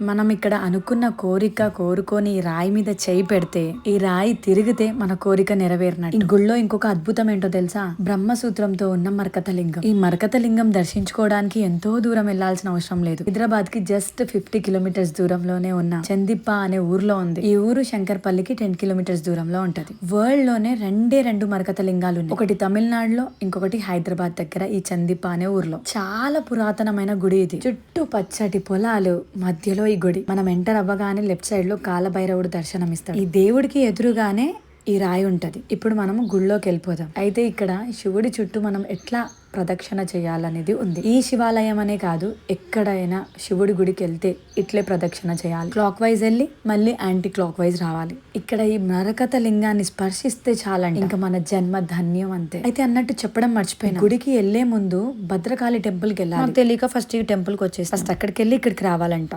మనం ఇక్కడ అనుకున్న కోరిక కోరుకొని ఈ రాయి మీద చేయి పెడితే ఈ రాయి తిరిగితే మన కోరిక నెరవేరినట్టు. ఈ గుళ్ళో ఇంకొక అద్భుతం ఏంటో తెలుసా? బ్రహ్మసూత్రంతో ఉన్న మరకత లింగం ఈ మరకత లింగం దర్శించుకోవడానికి ఎంతో దూరం వెళ్ళాల్సిన అవసరం లేదు. హైదరాబాద్కి జస్ట్ ఫిఫ్టీ కిలోమీటర్స్ దూరంలోనే ఉన్న చందిప్ప అనే ఊర్లో ఉంది. ఈ ఊరు శంకర్పల్లికి టెన్ కిలోమీటర్స్ దూరంలో ఉంటది. వరల్డ్లోనే రెండే రెండు మరకత లింగాలు ఉన్నాయి ఒకటి తమిళనాడులో ఇంకొకటి హైదరాబాద్ దగ్గర ఈ చందిప్ప అనే ఊర్లో. చాలా పురాతనమైన గుడి ఇది. చుట్టూ పచ్చటి పొలాలు మధ్యలో ఈ గుడి. మనం ఎంటర్ అవ్వగానే లెఫ్ట్ సైడ్లో కాలభైరవుడు దర్శనం ఇస్తాడు ఈ దేవుడికి ఎదురుగానే ఈ రాయి ఉంటది. ఇప్పుడు మనము గుళ్ళోకి వెళ్ళిపోదాం. అయితే ఇక్కడ శివుడి చుట్టూ మనం ఎట్లా ప్రదక్షిణ చేయాలనేది ఉంది. ఈ శివాలయం అనే కాదు ఎక్కడైనా శివుడి గుడికి వెళ్తే ఇట్లే ప్రదక్షిణ చేయాలి. క్లాక్ వైజ్ వెళ్ళి మళ్ళీ యాంటీ క్లాక్ వైజ్ రావాలి. ఇక్కడ ఈ నరకత లింగాన్ని స్పర్శిస్తే చాలండి ఇంకా మన జన్మ ధన్యం అంతే. అయితే అన్నట్టు చెప్పడం మర్చిపోయిన. గుడికి వెళ్ళే ముందు భద్రకాళి టెంపుల్కి వెళ్ళాలి. తెలియక ఫస్ట్ ఈ టెంపుల్కి వచ్చేసి. ఫస్ట్ అక్కడికి వెళ్ళి ఇక్కడికి రావాలంట.